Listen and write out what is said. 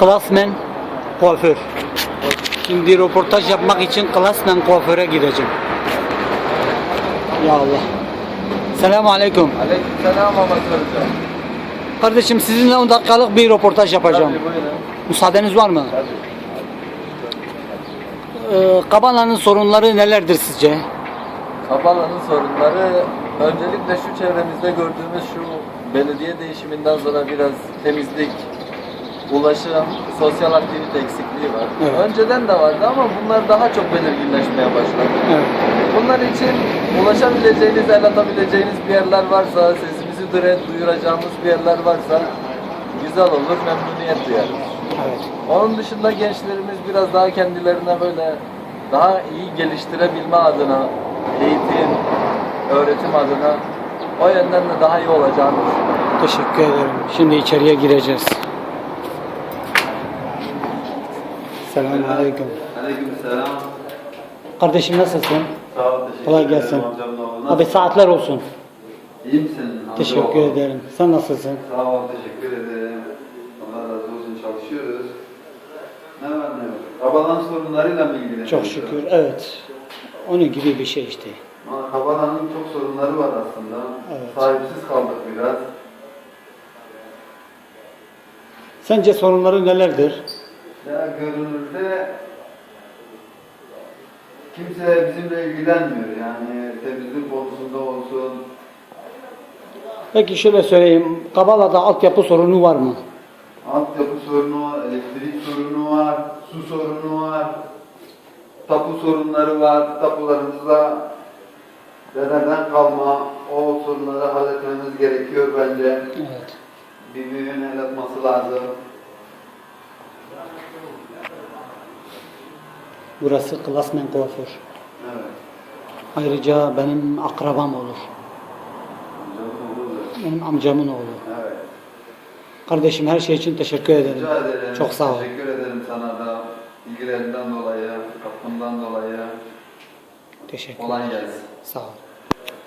Klasmen kuaför. Şimdi röportaj yapmak için Klasmen kuaföre gideceğim. Ya Allah. Selamun Aleyküm. Aleykümselam amatör hocam. Kardeşim sizinle 10 dakikalık bir röportaj yapacağım. Müsaadeniz var mı? Ee, Kabala'nın sorunları nelerdir sizce? Kabala'nın sorunları öncelikle şu çevremizde gördüğümüz şu belediye değişiminden sonra biraz temizlik, ulaşım, sosyal aktivite eksikliği var. Evet. Önceden de vardı ama bunlar daha çok belirginleşmeye başladı. Evet. Bunlar için ulaşabileceğiniz, el atabileceğiniz bir yerler varsa, sesimizi duyuracağımız bir yerler varsa güzel olur, memnuniyet duyarız. Evet. Onun dışında gençlerimiz biraz daha kendilerine böyle daha iyi geliştirebilme adına, eğitim, öğretim adına o yönden de daha iyi olacağını düşünüyorum. Teşekkür ederim. Şimdi içeriye gireceğiz. Selamun Aleyküm. Aleykümselam. Kardeşim nasılsın? Sağ ol, teşekkür Kolay gelsin. oğlu. Abi saatler olsun. İyi misin? amca Teşekkür oğlu? ederim. Sen nasılsın? Sağ ol, teşekkür ederim. Allah razı olsun, çalışıyoruz. Ne var ne yok? Kabalan sorunlarıyla mı ilgileniyorsun? Çok şükür. Evet. Onun gibi bir şey işte. Ama Kabalan'ın çok sorunları var aslında. Evet. Sahipsiz kaldık biraz. Sence sorunları nelerdir? Ya görünürde kimse bizimle ilgilenmiyor. Yani temizlik konusunda olsun, Peki şöyle söyleyeyim. Kabala'da altyapı sorunu var mı? Altyapı sorunu var, elektrik sorunu var, su sorunu var, tapu sorunları var. Tapularımızda dededen kalma o sorunları halletmemiz gerekiyor bence. Evet. Bir büyüğün el atması lazım. Burası Klasmen kuaför. Evet. Ayrıca benim akrabam olur. Benim amcamın oğlu. Evet. Kardeşim her şey için teşekkür ederim. Rica ederim. Çok sağ ol. Teşekkür ederim sana da. ilgilerinden dolayı, katkından dolayı. Teşekkür ederim. gelsin. Sağ ol.